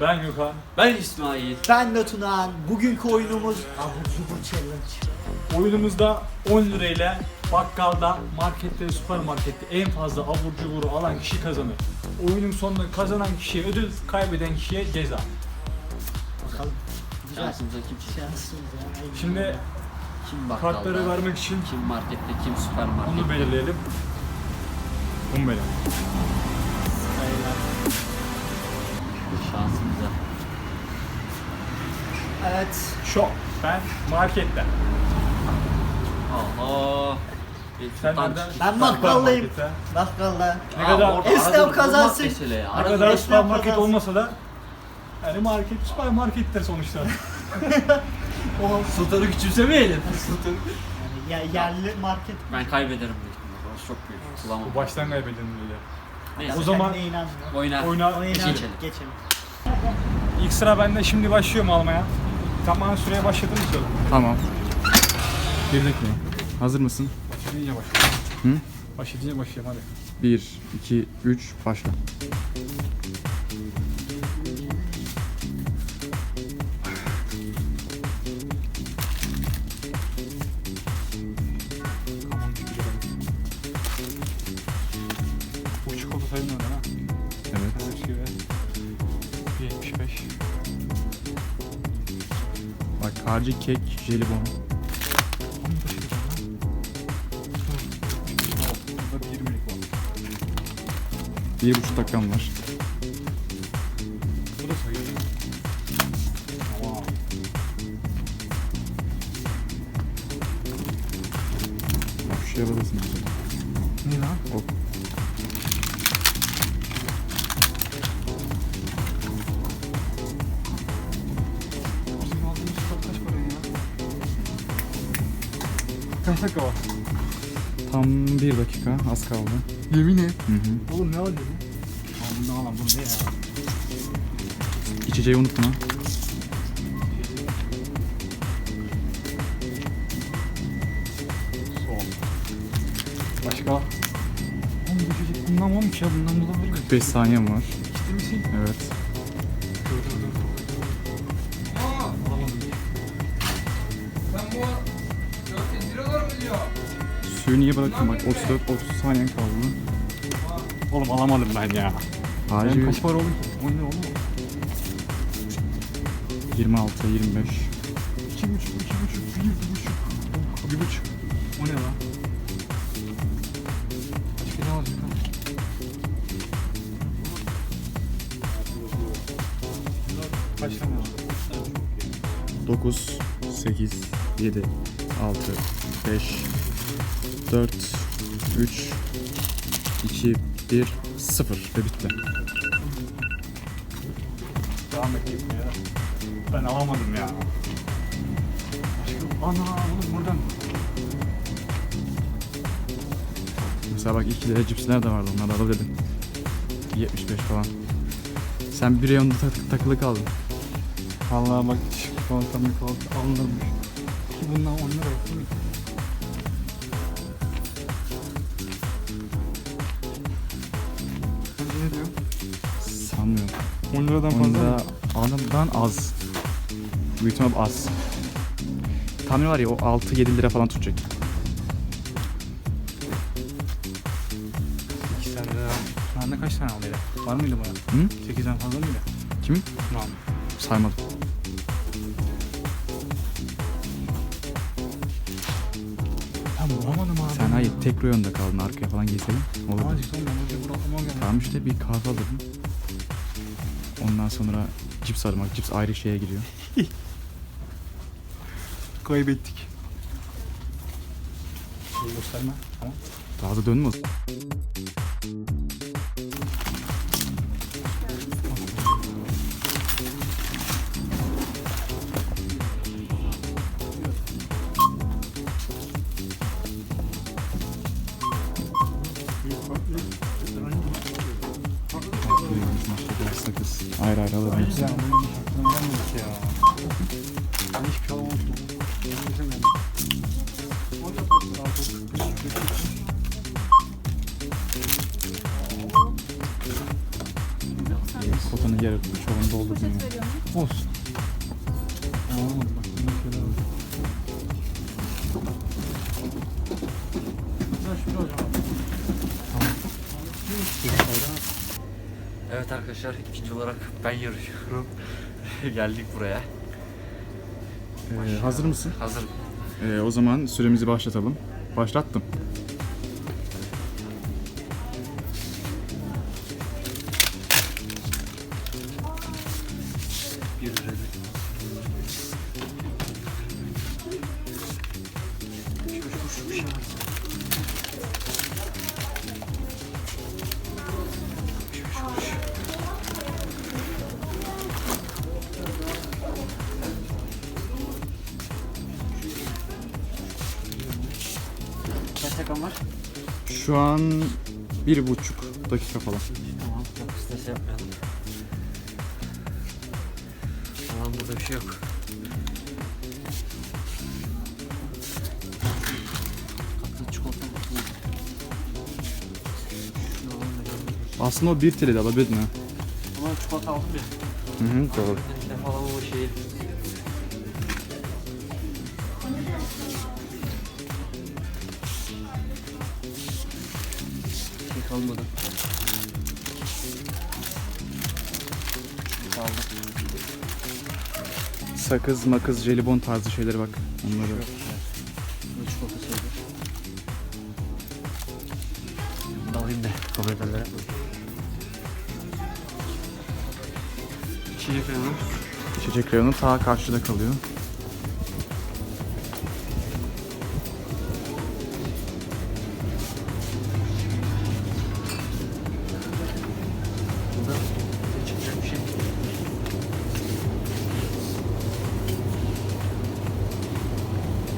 Ben Gökhan. Ben İsmail. Ben de. Bugünkü oyunumuz Abur Cubur Challenge. Oyunumuzda 10 lirayla bakkalda, markette, süpermarkette en fazla abur cuburu alan kişi kazanır. Oyunun sonunda kazanan kişiye ödül, kaybeden kişiye ceza. Bakalım. Şansımıza kim çıkacak? Şimdi Kim bakkalda? kartları vermek için Kim markette, kim süpermarkette? onu belirleyelim. Bunu belirleyelim. Şansımıza. Evet. Şok. Ben markette. Aha. Sen nereden? Ben bakkaldayım. Süpermarkette. Bakkalda. Ne Aa, kadar- orada arada kazansın. bulmak mesele ya. Ne Arada kadar esnaf süpermarket olmasa da yani market süpermarkettir sonuçta. O Sultanı küçümsemeyelim. yani ya- yerli market. Ben kaybederim büyük ihtimalle. Orası çok büyük. Bulamam. Bu baştan kaybedildi bile. Neyse. O zaman- Kendine inanmıyor. Oyna. Oyna. Ona Geçelim. Geçelim. İlk sıra bende şimdi başlıyorum almaya. Tamam süreye başladın mı söyle. Tamam. Bir dakika. Hazır mısın? Başlayınca başlayalım. Hı? Başlayınca başlayalım hadi. 1, 2, 3, başla. Harcı kek, jelibon. Bir tane. Burada bir 20'lik var. Bir buçuk dakikam var. Bu da sayıyor. Tamam. Şu yaladasın. Dakika. Az kaldı. Yemin et. Hı hı. Oğlum ne alıyor bu? Oğlum ne alan bu ne ya? İçeceği unutma. Sol. Başka? Oğlum bu çocuk bundan olmuş ya bundan bulabilir miyim? 45 saniyem var. Ciddi misin? Evet. Niye bıraktın? Bak 34 30 saniyen kaldı. Oğlum alamadım ben ya. Harcı Benim kaç para oldu? O ne oğlum? 26 25. İki buçuk, iki buçuk, bir buçuk. Bir buçuk. O ne lan? Başka ne alacak lan? Var? 9 8 7 6 5 4 3 2 1 0 ve bitti. Devam edeyim ya. Ben alamadım ya. Başka... Ana oğlum buradan. Mesela bak 2 lira cipsler de vardı onları alabilirdin. 75 falan. Bir bir reyonda tak- takılı kaldın. Vallahi bak çikolata mikolata alınırmış. Ki bundan 10 lira yaptım. Liradan 10 fazla mı? alımdan az. Büyük ihtimal az. Tahmin var ya o 6-7 lira falan tutacak. 2 tane. Bende kaç tane aldı ya? Var mıydı bana? Hı? 8'den fazla mıydı? Kim? Tamam. Saymadım. Ben bulamadım abi. Sen hayır tek reyonda kaldın arkaya falan geçseydin. Olurdu. Azıcık sonra ben bırakmam geldi. Tamam işte bir kahve alırım. Ondan sonra cips alırım. Cips ayrı şeye giriyor. Kaybettik. Şey gösterme. Tamam. Daha da dönmez. Hepsini. Ya bunun aklına gelmedik ya. Ben hiçbir şey yarı. Olsun. Tamam bak Evet arkadaşlar ikinci olarak ben yarışıyorum. Geldik buraya. Ee, hazır mısın? Hazır. Ee, o zaman süremizi başlatalım. Başlattım. Bir üretim. Şu an bir buçuk dakika falan. Tamam, çok stres yapmayalım. Tamam, burada bir şey yok. Aslında o bir TL de alabilirdin ha. Ama çikolata aldım ya. Hı hı doğru. Defalama o. Şey kalmadı. Kaldı. Sakız, makız, jelibon tarzı şeyleri bak. Onları. Şeydi. Bunu da kameralara. İçecek reyonu. İçecek reyonu ta karşıda kalıyor.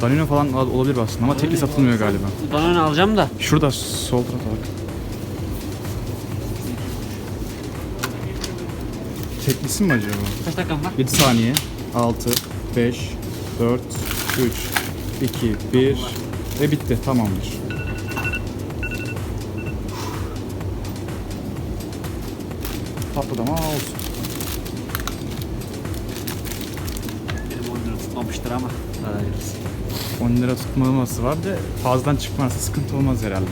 Danone falan al- olabilir aslında ama tekli satılmıyor galiba. Danone alacağım da. Şurada sol tarafa bak. Teklisi mi acaba? Kaç dakikam var? 7 saniye. 6, 5, 4, 3, 2, 1 ve bitti. Tamamdır. Patladı ama olsun. Benim 10 lira tutmamıştır ama. Hayırlısı. 10 lira tutmaması var da fazladan çıkmazsa sıkıntı olmaz herhalde.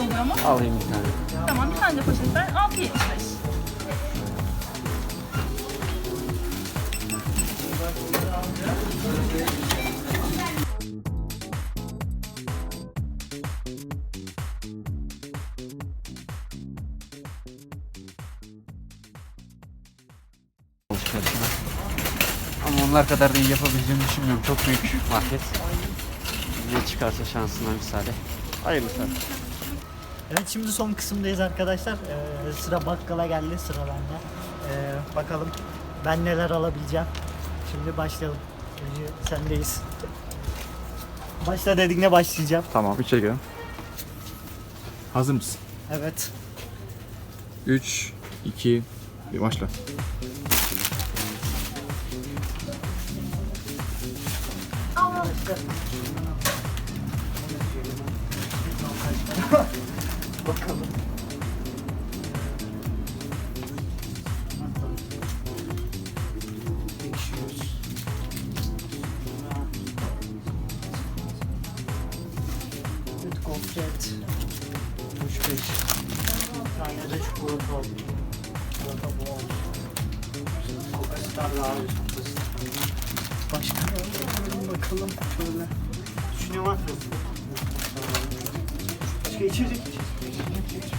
Oluyor mu? Alayım bir tane. Tamam bir tane de poşet ver. 6.75. alışverişine. Ama onlar kadar da iyi yapabileceğimi düşünmüyorum. Çok büyük market. Ne çıkarsa şansına müsaade. Hayırlısı. Evet şimdi son kısımdayız arkadaşlar. Ee, sıra bakkala geldi sıra bende. Ee, bakalım ben neler alabileceğim. Şimdi başlayalım. Önce sendeyiz. Başla dediğine başlayacağım. Tamam içeri girelim. Hazır mısın? Evet. 3, 2, 1 başla. Bakalım. Evet, gofret. 65. Bir tane de çikolata aldım. Çikolata bol. Star daha iyi. Başka ne alalım bakalım şöyle. Ne var? Başka içecek içecek.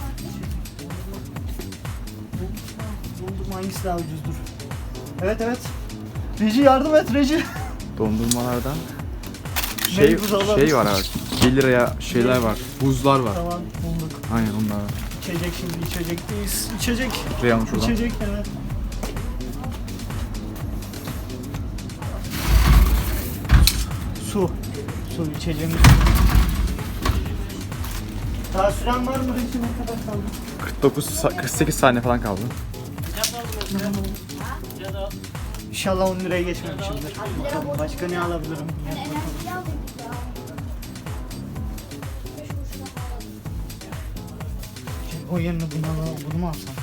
Dondurma hangisi daha ucuzdur? Evet evet. Reji yardım et Reji. Dondurmalardan şey, şey var evet. 1 liraya şeyler var. Buzlar var. Tamam bulduk. Aynen onlar var. İçecek şimdi içecekteyiz. İçecek. Reyhan şuradan. İçecek evet. Su. Su içeceğimiz. Daha süren var mı Reji ne kadar kaldı? 49 sa- 48 saniye falan kaldı. İnşallah 10 liraya geçmemişimdir. Bakalım başka ne alabilirim? O yerine bunu, al- bunu mu alsam?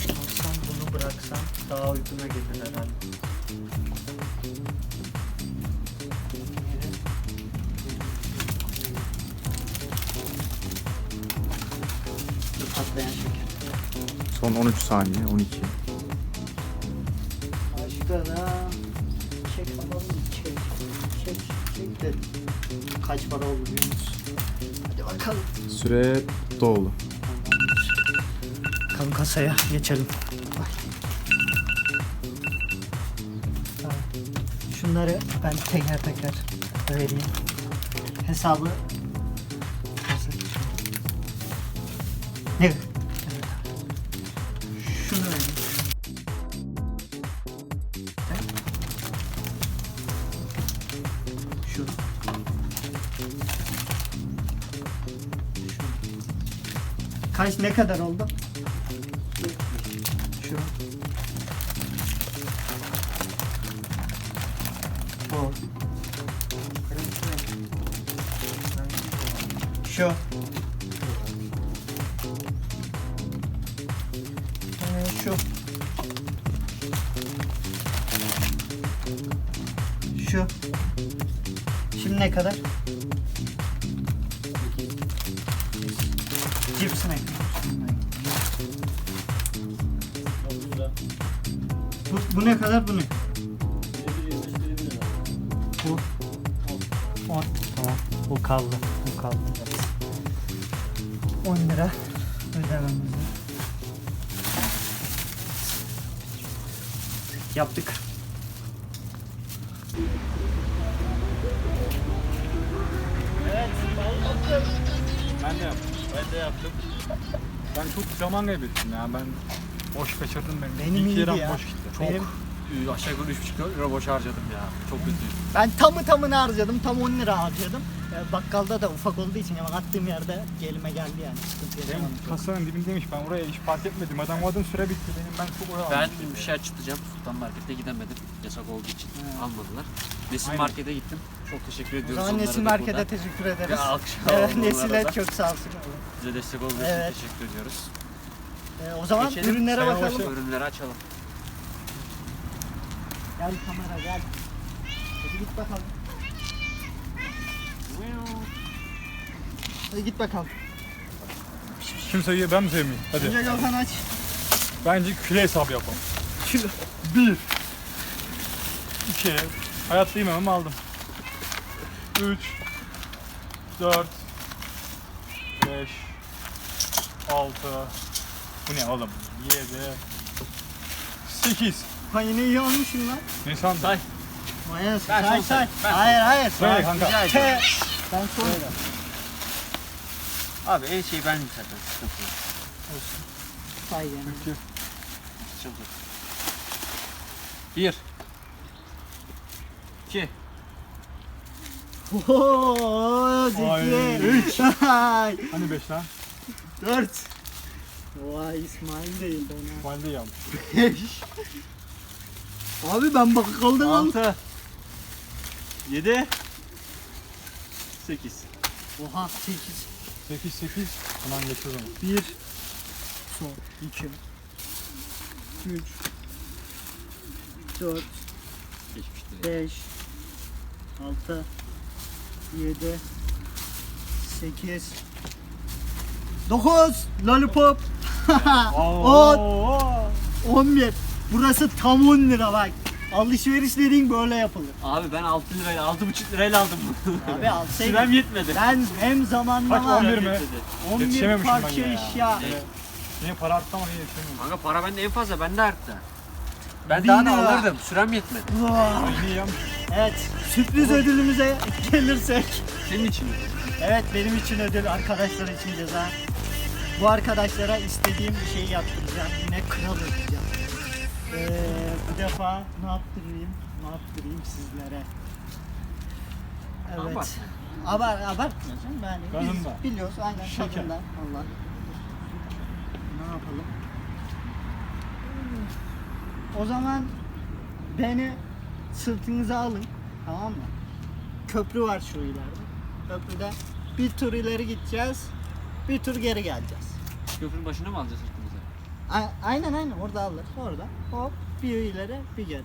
Şunu alsam bunu bıraksam daha uyguna gelir herhalde. Son 13 saniye, 12. Başka da çek alalım çek. Çek çek de kaç para oldu biliyor musun? Hadi bakalım. Süre doldu. Bakalım kasaya geçelim. Şunları ben teker teker vereyim. Hesabı ne? Kaç ne kadar oldu? Şu. Bu. Şu. Ee, şu. Şu. Şimdi ne kadar? Bu, ne kadar bu ne? Bu. On. Tamam. Bu kaldı. Bu kaldı. 10 lira ödememiz var. Yaptık. Ben de yaptım. Ben de yaptım. Ben çok zaman kaybettim ya. Ben boş kaçırdım ben. Benim İlk iyiydi ya. boş gitti. Benim- Çok aşağı yukarı 3,5 lira boş harcadım ya. Çok kötüydü. Ben tamı tamını harcadım. Tam 10 lira harcadım. Ee, bakkalda da ufak olduğu için ama attığım yerde elime geldi yani. Sıkıntı Benim yaşamadım. kasanın dibindeymiş. Ben oraya hiç fark etmedim. Adam o adam süre bitti benim. Ben çok oyalandım. Ben bir şey açıklayacağım. Sultan Market'e gidemedim. Yasak olduğu için almadılar. Nesil Aynen. Market'e gittim. Çok teşekkür O ediyoruz zaman onlara Nesil da Market'e buradan. teşekkür ederiz. Bir alkış Evet, alalım Nesil'e onlara da. çok sağ olsun. Bize destek olduğu Evet. için teşekkür ediyoruz. Ee, o zaman Geçelim. ürünlere Sayın bakalım. Başkanım. Ürünleri açalım. Gel kamera gel. Hadi git bakalım. Hadi git bakalım. Kim sayıyor ben mi sayayım? Hadi. Önce Gökhan aç. Bence küle hesabı yapalım. Bir. İki. Hayatta yemem ama aldım. Üç. Dört. Beş. Altı. Bu ne oğlum? Yedi. Sekiz. Ha yine iyi olmuşsun lan. Ne sandın? Say. Ben Say say. ben Hayır hayır. Söyle kanka. Rica ediyorum. Te. Ben son. Abi en şey bendim zaten. Sıkıntı yok. Say yani. Çabuk. Bir. İki. Ooo Zeki. Üç. Hani beş lan? Dört. Vay İsmail de iyi fena. Valide yanmış. Abi ben bakkaldan aldım. Altı. Yedi. Sekiz. Oha sekiz. Sekiz sekiz. Hemen geç o zaman. Bir. Son. iki. Üç. Dört. Geçmiştir. Beş. Altı. Yedi. Sekiz. Dokuz. Lollipop. On. Oo. On bir. Burası tam 10 lira bak. Alışveriş dediğin böyle yapılır. Abi ben 6 lirayla 6,5 lirayla aldım bunu. Abi alsaydın. Sürem yetmedi. Ben hem zamanla Kaç, var. 11 mi? 11 Yetişememişim ben parça ya. eşya. Yine para arttı ama yine yetişemiyorum. Kanka para bende en fazla bende arttı. Ben Bin daha da lira. alırdım. Sürem yetmedi. Vah. Ay, iyi yapmış. Evet, sürpriz ödülümüze gelirsek. Senin için mi? Evet, benim için ödül, arkadaşlar için ceza. Bu arkadaşlara istediğim bir şeyi yaptıracağım. Yine kral yapacağım. Ee, bu defa ne yaptırayım? Ne yaptırayım sizlere? Evet. Abart. Abart, abartmıyorsun. Yani biz biliyoruz aynen Şeker. Allah. Ne yapalım? O zaman beni sırtınıza alın. Tamam mı? Köprü var şu ileride. Köprüden bir tur ileri gideceğiz. Bir tur geri geleceğiz. Köprünün başına mı alacağız sırtımıza? A- aynen aynen orada alır. Orada. Hop bir ileri bir geri.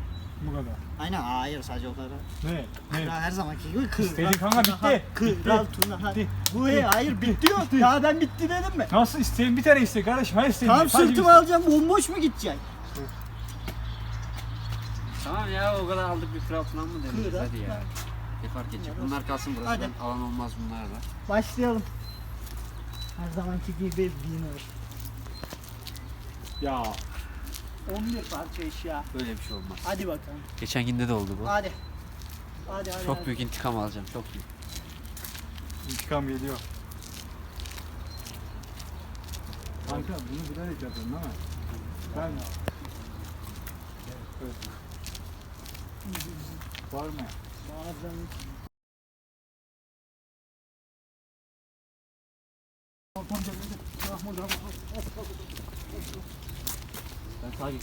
Bu kadar. Aynen hayır sadece o kadar. Ne? Ne? Ya her zamanki gibi kır. İstediğin kanka bitti. Kral Bitti. Tuna. Bitti. Bu he, hayır bitti yok. Ya ben bitti dedim mi? Nasıl isteyin bir tane iste kardeşim. Hayır isteyin. Tam sırtımı alacağım bomboş mu gidecek? Tamam ya o kadar aldık bir kral falan mı deneyeceğiz Kral hadi ya. Ne fark edecek? Bunlar kalsın burası. Hadi. Ben alan olmaz bunlarla. Başlayalım. Her zamanki gibi winner. Ya. 11 parça eşya. Böyle bir şey olmaz. Hadi bakalım. Geçen günde de oldu bu. Hadi. Hadi hadi. Çok hadi. büyük intikam alacağım. Çok büyük. İntikam geliyor. Kanka bunu bilerek yapıyorsun değil mi? Ben... Evet. Var mı? Bazen Ben sağa geçeyim. Sen sağa geç.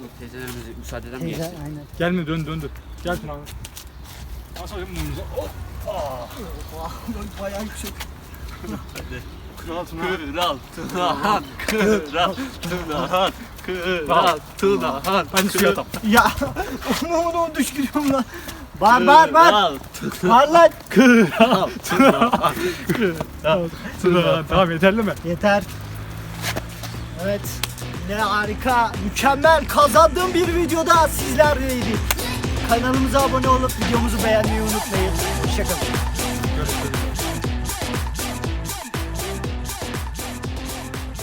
Yok teyzelerimize müsaade eder mi Teyze geçsin? aynen. Gelme dön döndür. Gel Tuna abi. Nasıl alayım bunu? Oh! Vah, bayağı yüksek. Kral Tuna. Kral Tunahan, Kral Tunahan, Kral Tunahan. Ben suya tam. Ya onu onu düşürüyorum lan. Bağır bağır bağır. Bağır lan. Tuna. Tamam yeterli mi? Yeter. Evet. Ne harika, mükemmel kazandığım bir videoda sizlerleydik. Kanalımıza abone olup videomuzu beğenmeyi unutmayın. Hoşçakalın.